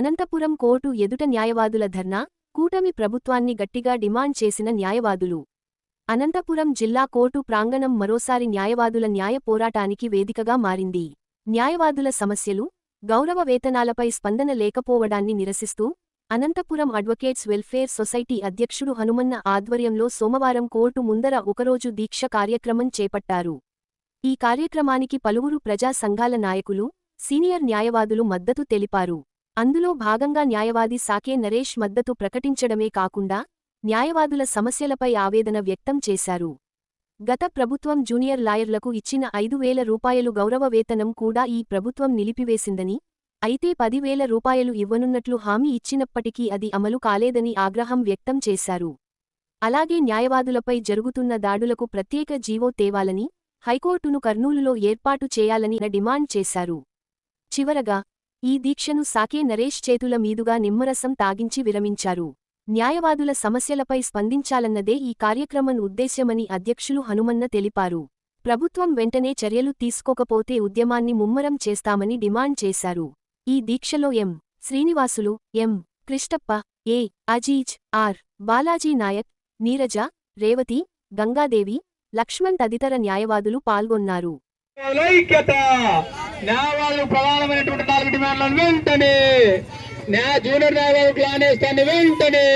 Anantapuram court ఎదుట న్యాయవాదుల ధర్నా కూటమి ప్రభుత్వాన్ని గట్టిగా డిమాండ్ చేసిన న్యాయవాదులు. అనంతపురం జిల్లా కోర్టు ప్రాంగణం మరోసారి న్యాయవాదుల న్యాయ పోరాటానికి వేదికగా మారింది. న్యాయవాదుల సమస్యలు గౌరవ వేతనాలపై స్పందన లేకపోవడాన్ని నిరసిస్తూ అనంతపురం అడ్వకేట్స్ వెల్ఫేర్ సొసైటీ అధ్యక్షుడు హనుమన్న ఆధ్వర్యంలో సోమవారం కోర్టు ముందర ఒకరోజు దీక్ష కార్యక్రమం చేపట్టారు. ఈ కార్యక్రమానికి పలువురు ప్రజా సంఘాల నాయకులు సీనియర్ న్యాయవాదులు మద్దతు తెలిపారు. అందులో భాగంగా న్యాయవాది సాకే నరేష్ మద్దతు ప్రకటించడమే కాకుండా న్యాయవాదుల సమస్యలపై ఆవేదన వ్యక్తం చేశారు. గత ప్రభుత్వం జూనియర్ లాయర్లకు ఇచ్చిన ఐదు వేల రూపాయలు గౌరవ వేతనం కూడా ఈ ప్రభుత్వం నిలిపివేసిందని అయితే పదివేల రూపాయలు ఇవ్వనున్నట్లు హామీ ఇచ్చినప్పటికీ అది అమలు కాలేదని ఆగ్రహం వ్యక్తం చేశారు. అలాగే న్యాయవాదులపై జరుగుతున్న దాడులకు ప్రత్యేక జీవో తేవాలని హైకోర్టును కర్నూలులో ఏర్పాటు చేయాలని డిమాండ్ చేశారు. చివరగా ఈ దీక్షను సాకే నరేష్ చేతుల మీదుగా నిమ్మరసం తాగించి విరమించారు. న్యాయవాదుల సమస్యలపై స్పందించాలన్నదే ఈ కార్యక్రమం ఉద్దేశ్యమని అధ్యక్షులు హనుమన్న తెలిపారు. ప్రభుత్వం వెంటనే చర్యలు తీసుకోకపోతే ఉద్యమాన్ని ముమ్మరం చేస్తామని డిమాండ్ చేశారు. ఈ దీక్షలో M. Srinivasulu M. Krishnappa A. Aziz R. Balaji Naik Neeraja Revathi Gangadevi Lakshman తదితర న్యాయవాదులు పాల్గొన్నారు. న్యాయవాదులు ప్రధానమైనటువంటి నాలుగు డిమాండ్లను వెంటనే న్యాయ జూనియర్ న్యాయవాదులకు లానేస్తాన్ని వెంటనే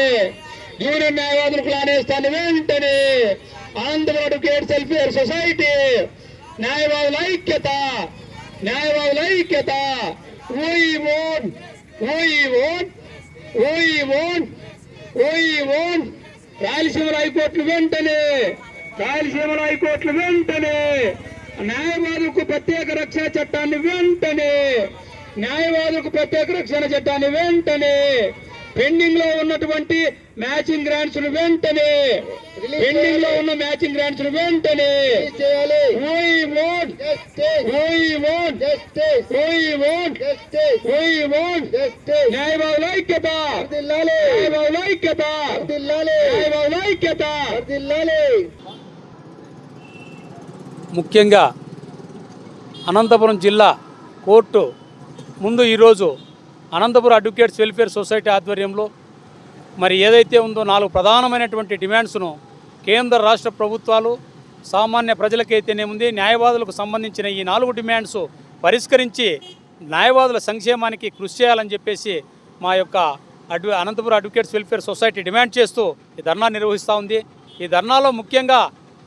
జూనియర్ న్యాయవాదులకు లానేస్తాన్ని వెంటనే ఆంధ్రవాడు గేట్ సెల్ఫియర్ సొసైటీ న్యాయవాదుల ఐక్యత న్యాయవాదుల ఐక్యత ఓయి ఓన్ ఓయి ఓన్ ఓయి ఓన్ ఓయి ఓన్ రాయలసీమ హైకోర్టులు వెంటనే రాయలసీమ హైకోర్టులు వెంటనే న్యాయవాదులకు ప్రత్యేక రక్షణ చట్టాన్ని వెంటనే న్యాయవాదులకు ప్రత్యేక రక్షణ చట్టాన్ని వెంటనే పెండింగ్లో ఉన్నటువంటి మ్యాచింగ్ గ్రాంట్స్ను వెంటనే పెండింగ్లో ఉన్న మ్యాచింగ్ గ్రాంట్స్ను వెంటనే. న్యాయవాదుల ఐక్యత న్యాయవాదుల ఐక్యత న్యాయవాదుల ఐక్యత ముఖ్యంగా అనంతపురం జిల్లా కోర్టు ముందు ఈరోజు అనంతపురం అడ్వకేట్స్ వెల్ఫేర్ సొసైటీ ఆధ్వర్యంలో మరి ఏదైతే ఉందో నాలుగు ప్రధానమైనటువంటి డిమాండ్స్ను కేంద్ర రాష్ట్ర ప్రభుత్వాలు సామాన్య ప్రజలకైతేనేముంది న్యాయవాదులకు సంబంధించిన ఈ నాలుగు డిమాండ్స్ పరిష్కరించి న్యాయవాదుల సంక్షేమానికి కృషి చేయాలని చెప్పేసి మా యొక్క అడ్వ Anantapuram advocates welfare society demand చేస్తూ ఈ ధర్నా నిర్వహిస్తూ ఉంది. ఈ ధర్నాలో ముఖ్యంగా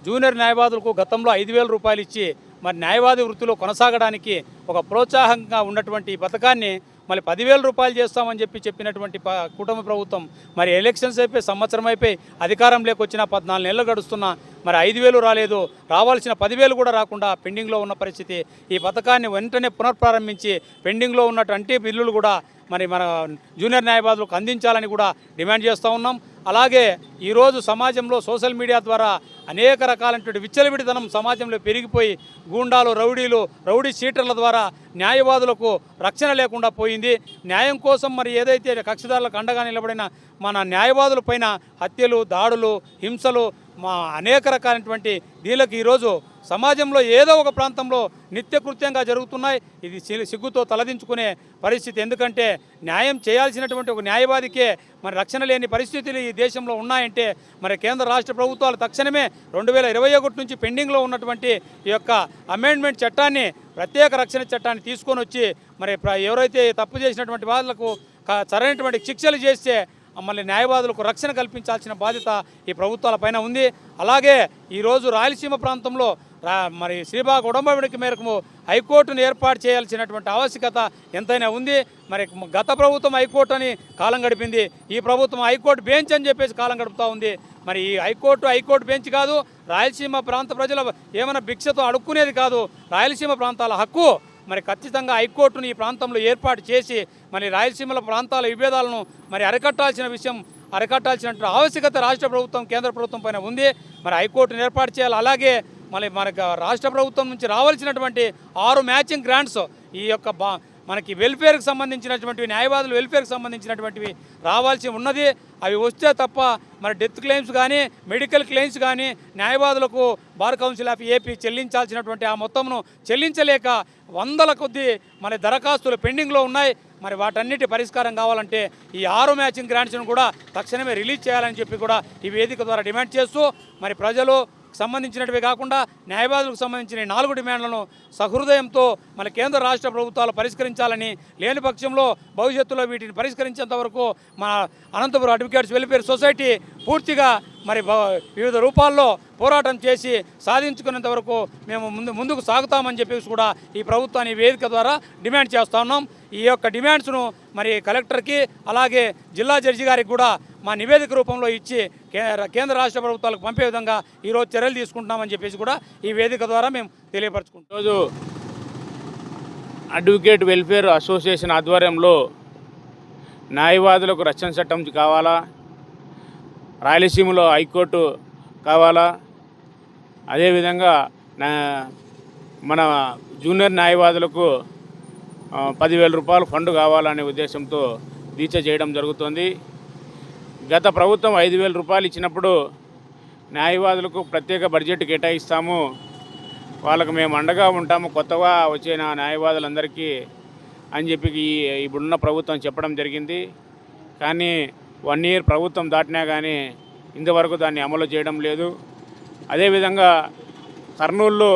జూనియర్ న్యాయవాదులకు గతంలో ఐదు వేల రూపాయలు ఇచ్చి మరి న్యాయవాది వృత్తిలో కొనసాగడానికి ఒక ప్రోత్సాహంగా ఉన్నటువంటి ఈ పథకాన్ని మళ్ళీ పదివేల రూపాయలు చేస్తామని చెప్పి చెప్పినటువంటి ప- కుటుంబ ప్రభుత్వం మరి ఎలక్షన్స్ అయిపోయి సంవత్సరం అయిపోయి అధికారం వచ్చిన పద్నాలుగు నెలలు గడుస్తున్నా మరి ఐదు వేలు రాలేదు. రావాల్సిన పదివేలు కూడా రాకుండా పెండింగ్లో ఉన్న పరిస్థితి. ఈ పథకాన్ని వెంటనే పునఃప్రారంభించి పెండింగ్లో ఉన్నటువంటి బిల్లులు కూడా మరి మన జూనియర్ న్యాయవాదులకు అందించాలని కూడా డిమాండ్ చేస్తూ ఉన్నాం. అలాగే ఈరోజు సమాజంలో సోషల్ మీడియా ద్వారా అనేక రకాలైనటువంటి విచ్చలవిడితనం సమాజంలో పెరిగిపోయి గూండాలు రౌడీలు రౌడీ షీటర్ల ద్వారా న్యాయవాదులకు రక్షణ లేకుండా పోయింది. న్యాయం కోసం మరి ఏదైతే కక్షిదారులకు అండగా నిలబడిన మన న్యాయవాదుల పైన హత్యలు దాడులు హింసలు మా అనేక రకాలైనటువంటి దీనికి ఈరోజు సమాజంలో ఏదో ఒక ప్రాంతంలో నిత్యకృత్యంగా జరుగుతున్నాయి. ఇది సి- సిగ్గుతో తలదించుకునే పరిస్థితి. ఎందుకంటే న్యాయం చేయాల్సినటువంటి ఒక న్యాయవాదికే మరి రక్షణ లేని పరిస్థితులు ఈ దేశంలో ఉన్నాయంటే మరి కేంద్ర రాష్ట్ర ప్రభుత్వాలు తక్షణమే రెండు వేల ఇరవై ఒకటి నుంచి పెండింగ్లో ఉన్నటువంటి ఈ యొక్క అమెండ్మెంట్ చట్టాన్ని ప్రత్యేక రక్షణ చట్టాన్ని తీసుకొని వచ్చి మరి ప్ర- ఎవరైతే తప్పు చేసినటువంటి వాళ్ళకు సరైనటువంటి శిక్షలు చేస్తే మళ్ళీ న్యాయవాదులకు రక్షణ కల్పించాల్సిన బాధ్యత ఈ ప్రభుత్వాల పైన ఉంది. అలాగే ఈరోజు రాయలసీమ ప్రాంతంలో మరి శ్రీబాగ్ ఉడంబడిక మేరకు హైకోర్టును ఏర్పాటు చేయాల్సినటువంటి ఆవశ్యకత ఎంతైనా ఉంది. మరి గత ప్రభుత్వం హైకోర్టు అని కాలం గడిపింది. ఈ ప్రభుత్వం హైకోర్టు బెంచ్ అని చెప్పేసి కాలం గడుపుతూ ఉంది. మరి ఈ హైకోర్టు హైకోర్టు బెంచ్ కాదు. రాయలసీమ ప్రాంత ప్రజల ఏమైనా భిక్షతో అడుక్కునేది కాదు. రాయలసీమ ప్రాంతాల హక్కు మరి ఖచ్చితంగా హైకోర్టును ఈ ప్రాంతంలో ఏర్పాటు చేసి మరి రాయలసీమల ప్రాంతాల విభేదాలను మరి అరికట్టాల్సిన విషయం అరికట్టాల్సిన ఆవశ్యకత రాష్ట్ర ప్రభుత్వం కేంద్ర ప్రభుత్వం పైన ఉంది. మరి హైకోర్టును ఏర్పాటు చేయాలి. అలాగే మళ్ళీ మనకు రాష్ట్ర ప్రభుత్వం నుంచి రావాల్సినటువంటి ఆరు మ్యాచింగ్ గ్రాంట్స్ ఈ యొక్క బా మనకి వెల్ఫేర్కి సంబంధించినటువంటి న్యాయవాదులు వెల్ఫేర్కి సంబంధించినటువంటివి రావాల్సి ఉన్నది. అవి వస్తే తప్ప మరి డెత్ క్లెయిమ్స్ కానీ మెడికల్ క్లెయిమ్స్ కానీ న్యాయవాదులకు బార్ కౌన్సిల్ ఆఫ్ ఏపీ చెల్లించాల్సినటువంటి ఆ మొత్తంను చెల్లించలేక వందల కొద్ది మరి దరఖాస్తులు పెండింగ్లో ఉన్నాయి. మరి వాటన్నిటి పరిష్కారం కావాలంటే ఈ ఆరు మ్యాచింగ్ గ్రాంట్స్ను కూడా తక్షణమే రిలీజ్ చేయాలని చెప్పి కూడా ఈ వేదిక ద్వారా డిమాండ్ చేస్తూ మరి ప్రజలు సంబంధించినటివి కాకుండా న్యాయవాదులకు సంబంధించిన నాలుగు డిమాండ్లను సహృదయంతో మన కేంద్ర రాష్ట్ర ప్రభుత్వాలు పరిష్కరించాలని లేని పక్షంలో భవిష్యత్తులో వీటిని పరిష్కరించేంత వరకు మన అనంతపురం అడ్వకేట్స్ వెల్ఫేర్ సొసైటీ పూర్తిగా మరి భ- వివిధ రూపాల్లో పోరాటం చేసి సాధించుకునేంత వరకు మేము ముందు ముందుకు సాగుతామని చెప్పేసి కూడా ఈ ప్రభుత్వాన్ని వేదిక ద్వారా డిమాండ్ చేస్తా ఉన్నాం. ఈ యొక్క డిమాండ్స్ను మరి కలెక్టర్కి అలాగే జిల్లా జడ్జి గారికి కూడా మా నివేదిక రూపంలో ఇచ్చి కేంద్ర రాష్ట్ర ప్రభుత్వాలకు పంపే విధంగా ఈరోజు చర్యలు తీసుకుంటున్నామని చెప్పేసి కూడా ఈ వేదిక ద్వారా మేము తెలియపరచుకుంటాం ఈరోజు అడ్వకేట్ వెల్ఫేర్ అసోసియేషన్ ఆధ్వర్యంలో న్యాయవాదులకు రక్షణ చట్టం కావాలా? రాయలసీమలో హైకోర్టు కావాలా? అదేవిధంగా నా మన జూనియర్ న్యాయవాదులకు పదివేల రూపాయలు ఫండ్ కావాలనే ఉద్దేశంతో దీక్ష చేయడం జరుగుతుంది. గత ప్రభుత్వం ఐదు వేల రూపాయలు ఇచ్చినప్పుడు న్యాయవాదులకు ప్రత్యేక బడ్జెట్ కేటాయిస్తాము. వాళ్ళకు మేము అండగా ఉంటాము. కొత్తగా వచ్చిన న్యాయవాదులందరికీ అని చెప్పి ఈ ఇప్పుడున్న ప్రభుత్వం చెప్పడం జరిగింది. కానీ వన్ ఇయర్ ప్రభుత్వం దాటినా కానీ ఇంతవరకు దాన్ని అమలు చేయడం లేదు. అదేవిధంగా కర్నూలులో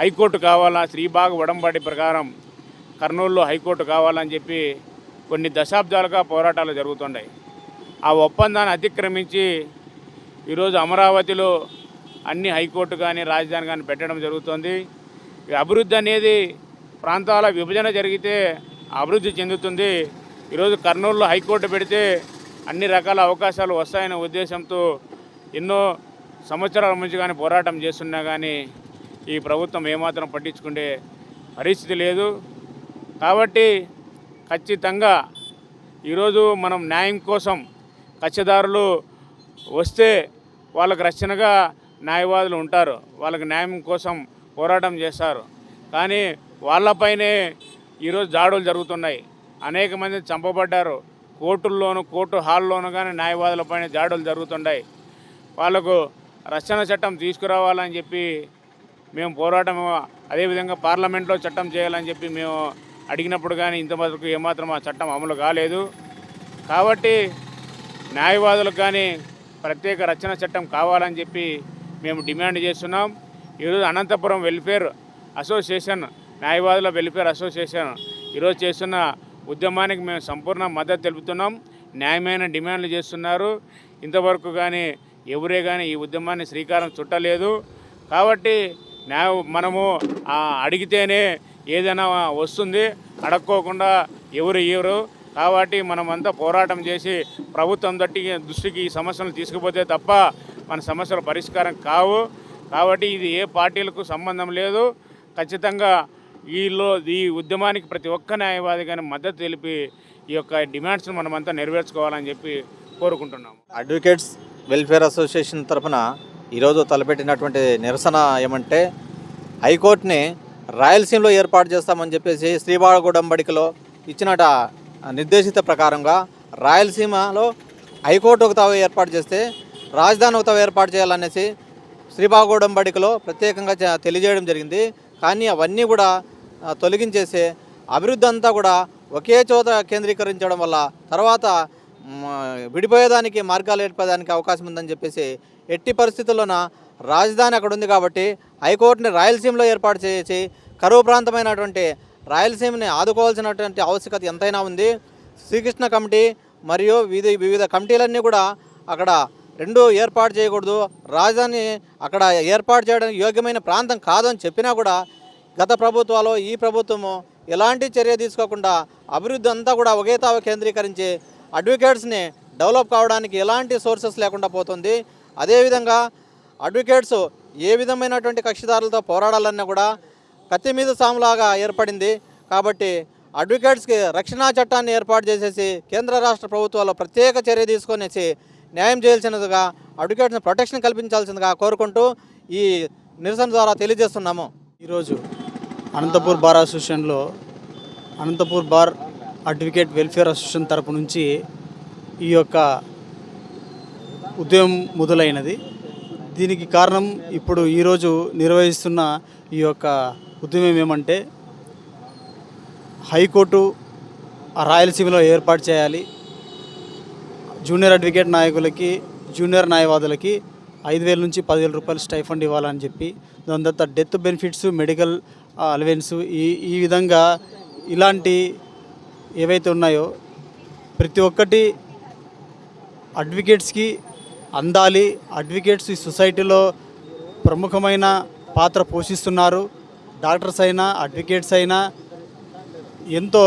హైకోర్టు కావాలా? శ్రీబాగ్ వడంబడి ప్రకారం కర్నూలులో హైకోర్టు కావాలని చెప్పి కొన్ని దశాబ్దాలుగా పోరాటాలు జరుగుతున్నాయి. ఆ ఒప్పందాన్ని అతిక్రమించి ఈరోజు అమరావతిలో అన్ని హైకోర్టు కానీ రాజధాని కానీ పెట్టడం జరుగుతుంది. అభివృద్ధి అనేది ప్రాంతాల విభజన జరిగితే అభివృద్ధి చెందుతుంది. ఈరోజు కర్నూలులో హైకోర్టు పెడితే అన్ని రకాల అవకాశాలు వస్తాయనే ఉద్దేశంతో ఎన్నో సంవత్సరాల నుంచి కానీ పోరాటం చేస్తున్నా కానీ ఈ ప్రభుత్వం ఏమాత్రం పట్టించుకునే పరిస్థితి లేదు. కాబట్టి ఖచ్చితంగా ఈరోజు మనం న్యాయం కోసం కక్షదారులు వస్తే వాళ్ళకు రక్షణగా న్యాయవాదులు ఉంటారు. వాళ్ళకి న్యాయం కోసం పోరాటం చేస్తారు. కానీ వాళ్ళపైనే ఈరోజు దాడులు జరుగుతున్నాయి. అనేక మంది చంపబడ్డారు. కోర్టుల్లోను కోర్టు హాల్లోను కానీ న్యాయవాదులపైన దాడులు జరుగుతున్నాయి. వాళ్ళకు రక్షణ చట్టం తీసుకురావాలని చెప్పి మేము పోరాటం అదేవిధంగా పార్లమెంట్లో చట్టం చేయాలని చెప్పి మేము అడిగినప్పుడు కానీ ఇంతవరకు ఏమాత్రం ఆ చట్టం అమలు కాలేదు. కాబట్టి న్యాయవాదులకు కానీ ప్రత్యేక రచన చట్టం కావాలని చెప్పి మేము డిమాండ్ చేస్తున్నాం. ఈరోజు అనంతపురం వెల్ఫేర్ అసోసియేషన్ న్యాయవాదుల వెల్ఫేర్ అసోసియేషన్ ఈరోజు చేస్తున్న ఉద్యమానికి మేము సంపూర్ణ మద్దతు తెలుపుతున్నాం. న్యాయమైన డిమాండ్లు చేస్తున్నారు. ఇంతవరకు కానీ ఎవరే కానీ ఈ ఉద్యమాన్ని శ్రీకారం చుట్టలేదు. కాబట్టి న్యాయ మనము అడిగితేనే ఏదైనా వస్తుంది. అడక్కోకుండా ఎవరు ఇవ్వరు కాబట్టి మనమంతా పోరాటం చేసి ప్రభుత్వం దట్టి దృష్టికి ఈ సమస్యలు తీసుకుపోతే తప్ప మన సమస్యల పరిష్కారం కావు. కాబట్టి ఇది ఏ పార్టీలకు సంబంధం లేదు. ఖచ్చితంగా ఈలో ఈ ఉద్యమానికి ప్రతి ఒక్క న్యాయవాది కానీ మద్దతు తెలిపి ఈ యొక్క డిమాండ్స్ను మనమంతా నెరవేర్చుకోవాలని చెప్పి కోరుకుంటున్నాము. అడ్వకేట్స్ వెల్ఫేర్ అసోసియేషన్ తరఫున ఈరోజు తలపెట్టినటువంటి నిరసన ఏమంటే హైకోర్టుని రాయలసీమలో ఏర్పాటు చేస్తామని చెప్పేసి శ్రీబాగూడెంబడికలో ఇచ్చినట నిర్దేశిత ప్రకారంగా రాయలసీమలో హైకోర్టు ఒక తావు ఏర్పాటు చేస్తే రాజధాని ఒక తావు ఏర్పాటు చేయాలనేసి శ్రీబాగూడెంబడికలో ప్రత్యేకంగా తెలియజేయడం జరిగింది. కానీ అవన్నీ కూడా తొలగించేసే తొలగించేసి అభివృద్ధి అంతా కూడా ఒకే చోట కేంద్రీకరించడం వల్ల తర్వాత విడిపోయేదానికి మార్గాలు ఏర్పడడానికి అవకాశం ఉందని చెప్పేసి ఎట్టి పరిస్థితుల్లోన రాజధాని అక్కడ ఉంది కాబట్టి హైకోర్టుని రాయలసీమలో ఏర్పాటు చేసి కరువు ప్రాంతమైనటువంటి రాయలసీమని ఆదుకోవాల్సినటువంటి ఆవశ్యకత ఎంతైనా ఉంది. శ్రీకృష్ణ కమిటీ మరియు వివిధ వివిధ కమిటీలన్నీ కూడా అక్కడ రెండు ఏర్పాటు చేయకూడదు. రాజధాని అక్కడ ఏర్పాటు చేయడానికి యోగ్యమైన ప్రాంతం కాదని చెప్పినా కూడా గత ప్రభుత్వాలు ఈ ప్రభుత్వము ఎలాంటి చర్య తీసుకోకుండా అభివృద్ధి అంతా కూడా ఒకే తావ కేంద్రీకరించి అడ్వకేట్స్ని డెవలప్ కావడానికి ఎలాంటి సోర్సెస్ లేకుండా పోతుంది. అదేవిధంగా అడ్వకేట్స్ ఏ విధమైనటువంటి కక్షిదారులతో పోరాడాలన్నా కూడా కత్తి మీద సాములాగా ఏర్పడింది. కాబట్టి అడ్వకేట్స్కి రక్షణా చట్టాన్ని ఏర్పాటు చేసేసి కేంద్ర రాష్ట్ర ప్రభుత్వాలు ప్రత్యేక చర్య తీసుకొనేసి న్యాయం చేయాల్సినదిగా అడ్వకేట్స్ని ప్రొటెక్షన్ కల్పించాల్సిందిగా కోరుకుంటూ ఈ నిరసన ద్వారా తెలియజేస్తున్నాము. ఈరోజు అనంతపూర్ బార్ అసోసియేషన్లో Anantapur bar advocate welfare association తరపు నుంచి ఈ యొక్క ఉద్యమం మొదలైనది. దీనికి కారణం ఇప్పుడు ఈరోజు నిర్వహిస్తున్న ఈ యొక్క ఉద్యమం ఏమంటే హైకోర్టు రాయలసీమలో ఏర్పాటు చేయాలి. జూనియర్ అడ్వకేట్ నాయకులకి జూనియర్ న్యాయవాదులకి ఐదు వేల నుంచి పదివేల రూపాయలు స్టైఫండ్ ఇవ్వాలని చెప్పి దాని తర్వాత డెత్ బెనిఫిట్స్ మెడికల్ అలవెన్స్ ఈ ఈ విధంగా ఇలాంటి ఏవైతే ఉన్నాయో ప్రతి ఒక్కటి అడ్వకేట్స్కి అందాలి. అడ్వకేట్స్ ఈ సొసైటీలో ప్రముఖమైన పాత్ర పోషిస్తున్నారు. డాక్టర్స్ అయినా అడ్వకేట్స్ అయినా ఎంతో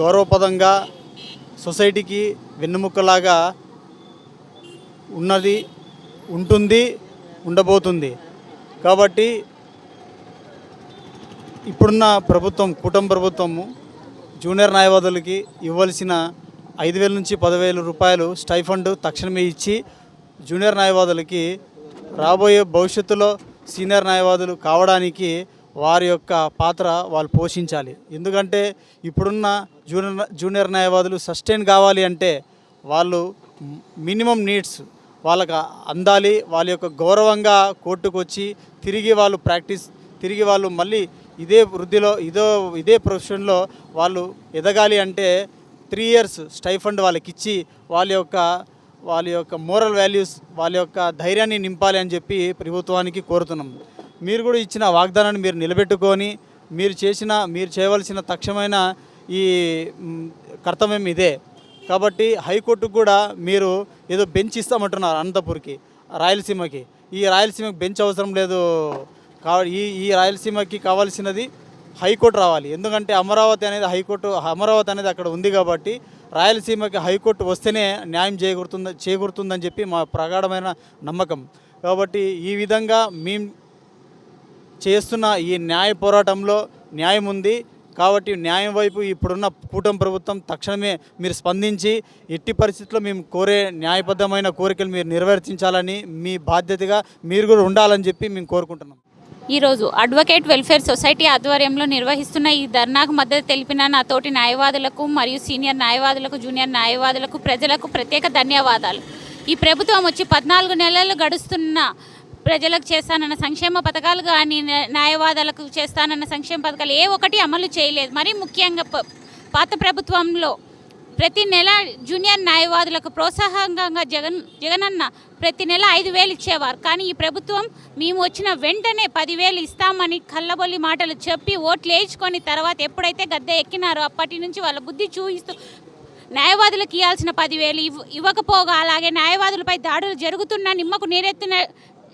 గౌరవపదంగా సొసైటీకి వెన్నుముక్కలాగా ఉన్నది ఉంటుంది ఉండబోతుంది. కాబట్టి ఇప్పుడున్న ప్రభుత్వం కుటుంబ ప్రభుత్వము జూనియర్ న్యాయవాదులకి ఇవ్వాల్సిన ఐదు వేల నుంచి పదివేల రూపాయలు స్టైఫండ్ తక్షణమే ఇచ్చి జూనియర్ న్యాయవాదులకి రాబోయే భవిష్యత్తులో సీనియర్ న్యాయవాదులు కావడానికి వారి యొక్క పాత్ర వాళ్ళు పోషించాలి. ఎందుకంటే ఇప్పుడున్న జూనియర్ జూనియర్ న్యాయవాదులు సస్టైన్ కావాలి అంటే వాళ్ళు మినిమం నీడ్స్ వాళ్ళకు అందాలి వాళ్ళ యొక్క గౌరవంగా కోర్టుకు వచ్చి తిరిగి వాళ్ళు ప్రాక్టీస్ తిరిగి వాళ్ళు మళ్ళీ ఇదే వృద్ధిలో ఇదో ఇదే ప్రొఫెషన్లో వాళ్ళు ఎదగాలి అంటే త్రీ ఇయర్స్ స్టైఫండ్ వాళ్ళకి ఇచ్చి వాళ్ళ యొక్క వాళ్ళ యొక్క మోరల్ వాల్యూస్ వాళ్ళ యొక్క ధైర్యాన్ని నింపాలి అని చెప్పి ప్రభుత్వానికి కోరుతున్నాం. మీరు కూడా ఇచ్చిన వాగ్దానాన్ని మీరు నిలబెట్టుకొని మీరు చేసిన మీరు చేయవలసిన తక్షణమైన ఈ కర్తవ్యం ఇదే. కాబట్టి హైకోర్టుకు కూడా మీరు ఏదో బెంచ్ ఇస్తామంటున్నారు అనంతపూర్కి రాయలసీమకి. ఈ రాయలసీమకి బెంచ్ అవసరం లేదు. కా ఈ ఈ రాయలసీమకి కావాల్సినది హైకోర్టు రావాలి. ఎందుకంటే అమరావతి అనేది హైకోర్టు అమరావతి అనేది అక్కడ ఉంది కాబట్టి రాయలసీమకి హైకోర్టు వస్తేనే న్యాయం చేకూరుతుంది చేకూరుతుందని చెప్పి మా ప్రగాఢమైన నమ్మకం. కాబట్టి ఈ విధంగా మేము చేస్తున్న ఈ న్యాయ పోరాటంలో న్యాయం ఉంది. కాబట్టి న్యాయం వైపు ఇప్పుడున్న కూటమి ప్రభుత్వం తక్షణమే మీరు స్పందించి ఎట్టి పరిస్థితుల్లో మేము కోరే న్యాయబద్ధమైన కోరికలు మీరు నెరవేర్చించాలని మీ బాధ్యతగా మీరు కూడా ఉండాలని చెప్పి మేము కోరుకుంటున్నాం. ఈరోజు అడ్వకేట్ వెల్ఫేర్ సొసైటీ ఆధ్వర్యంలో నిర్వహిస్తున్న ఈ ధర్నాకు మద్దతు తెలిపిన నా తోటి న్యాయవాదులకు మరియు సీనియర్ న్యాయవాదులకు జూనియర్ న్యాయవాదులకు ప్రజలకు ప్రత్యేక ధన్యవాదాలు. ఈ ప్రభుత్వం వచ్చి పద్నాలుగు నెలలు గడుస్తున్న ప్రజలకు చేస్తానన్న సంక్షేమ పథకాలు కానీ న్యాయవాదాలకు చేస్తానన్న సంక్షేమ పథకాలు ఏ ఒక్కటి అమలు చేయలేదు. మరీ ముఖ్యంగా పాత ప్రభుత్వంలో ప్రతి నెల జూనియర్ న్యాయవాదులకు ప్రోత్సాహకంగా జగన్ జగనన్న ప్రతి నెల ఐదు వేలు ఇచ్చేవారు. కానీ ఈ ప్రభుత్వం మేము వచ్చిన వెంటనే పదివేలు ఇస్తామని కళ్ళబొల్లి మాటలు చెప్పి ఓట్లు వేయించుకొని తర్వాత ఎప్పుడైతే గద్దె ఎక్కినారో అప్పటి నుంచి వాళ్ళ బుద్ధి చూపిస్తూ న్యాయవాదులకు ఇవ్వాల్సిన పదివేలు ఇవ్ ఇవ్వకపోగా అలాగే న్యాయవాదులపై దాడులు జరుగుతున్నా నిమ్మకు నీరెత్తిన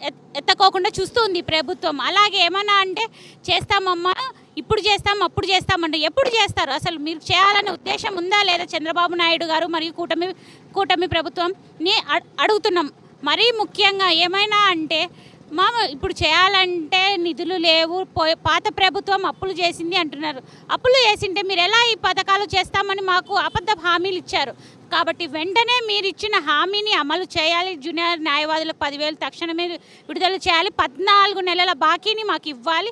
ఎత్- ఎత్తకోకుండా చూస్తుంది ప్రభుత్వం. అలాగే ఏమన్నా అంటే చేస్తామమ్మా ఇప్పుడు చేస్తాం అప్పుడు చేస్తామంటే ఎప్పుడు చేస్తారు? అసలు మీరు చేయాలనే ఉద్దేశం ఉందా లేదా చంద్రబాబు నాయుడు గారు మరియు కూటమి కూటమి ప్రభుత్వంని అడ్- అడుగుతున్నాం. మరీ ముఖ్యంగా ఏమైనా అంటే మా ఇప్పుడు చేయాలంటే నిధులు లేవు పాత ప్రభుత్వం అప్పులు చేసింది అంటున్నారు. అప్పులు చేసింటే మీరు ఎలా ఈ పథకాలు చేస్తామని మాకు అబద్ధ హామీలు ఇచ్చారు. కాబట్టి వెంటనే మీరు ఇచ్చిన హామీని అమలు చేయాలి జూనియర్ న్యాయవాదులకు పదివేలు తక్షణమే విడుదల చేయాలి పద్నాలుగు నెలల బాకీని మాకు ఇవ్వాలి.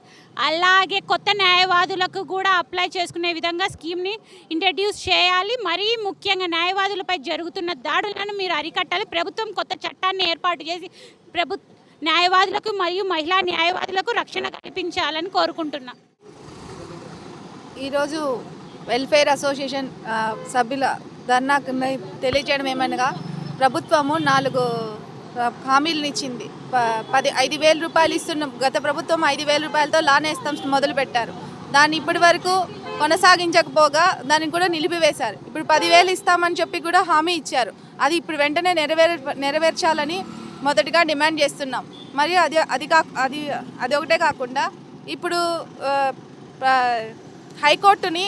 అలాగే కొత్త న్యాయవాదులకు కూడా అప్లై చేసుకునే విధంగా స్కీమ్ని ఇంట్రడ్యూస్ చేయాలి. మరీ ముఖ్యంగా న్యాయవాదులపై జరుగుతున్న దాడులను మీరు అరికట్టాలి. ప్రభుత్వం కొత్త చట్టాన్ని ఏర్పాటు చేసి ప్రభుత్వ న్యాయవాదులకు మరియు మహిళా న్యాయవాదులకు రక్షణ కల్పించాలని కోరుకుంటున్నా. ఈరోజు వెల్ఫేర్ అసోసియేషన్ సభ్యుల సభ్యుల కింద తెలియజేయడం ఏమనగా ప్రభుత్వము నాలుగు ఆ, హామీలను ఇచ్చింది ప- పది ఐదు వేల రూపాయలు ఇస్తున్న. గత ప్రభుత్వం ఐదు వేల రూపాయలతో లానేస్తాం మొదలు పెట్టారు. దాన్ని ఇప్పటి వరకు కొనసాగించకపోగా దాన్ని కూడా నిలిపివేశారు. ఇప్పుడు పదివేలు ఇస్తామని చెప్పి కూడా హామీ ఇచ్చారు. అది ఇప్పుడు వెంటనే నెరవేర నెరవేర్చాలని మొదటిగా డిమాండ్ చేస్తున్నాం. మరియు అది అది కా అది అది ఒకటే కాకుండా ఇప్పుడు హైకోర్టుని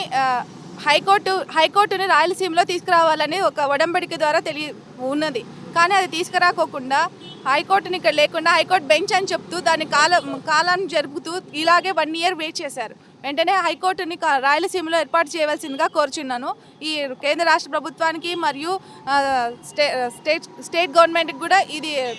హైకోర్టు హైకోర్టుని రాయలసీమలో తీసుకురావాలని ఒక ఒడంబడిక ద్వారా తెలియ ఉన్నది. కానీ అది తీసుకురాకోకుండా హైకోర్టుని ఇక్కడ లేకుండా హైకోర్టు బెంచ్ అని చెప్తూ దాని కాలం కాలాన్ని జరుపుతూ ఇలాగే వన్ ఇయర్ వెయిట్ చేశారు. వెంటనే హైకోర్టుని రాయలసీమలో ఏర్పాటు చేయవలసిందిగా కోరుచున్నాను. ఈ కేంద్ర రాష్ట్ర ప్రభుత్వానికి మరియు స్టే స్టేట్ స్టేట్ గవర్నమెంట్కి కూడా ఇది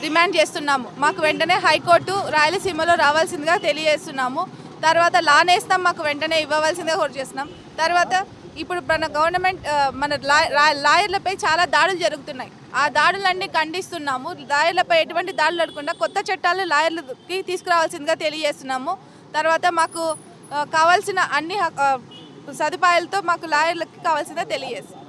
డిమాండ్ చేస్తున్నాము. మాకు వెంటనే హైకోర్టు రాయలసీమలో రావాల్సిందిగా తెలియజేస్తున్నాము. తర్వాత లానేస్తాం మాకు వెంటనే ఇవ్వవలసిందిగా కోరు చేస్తున్నాం. తర్వాత ఇప్పుడు మన గవర్నమెంట్ మన లా- లాయర్లపై చాలా దాడులు జరుగుతున్నాయి. ఆ దాడులన్నీ ఖండిస్తున్నాము. లాయర్లపై ఎటువంటి దాడులు అడగకుండా కొత్త చట్టాలు లాయర్లకి తీసుకురావాల్సిందిగా తెలియజేస్తున్నాము. తర్వాత మాకు కావాల్సిన అన్ని సదుపాయాలతో మాకు లాయర్లకి కావాల్సిందే తెలియజేస్తాం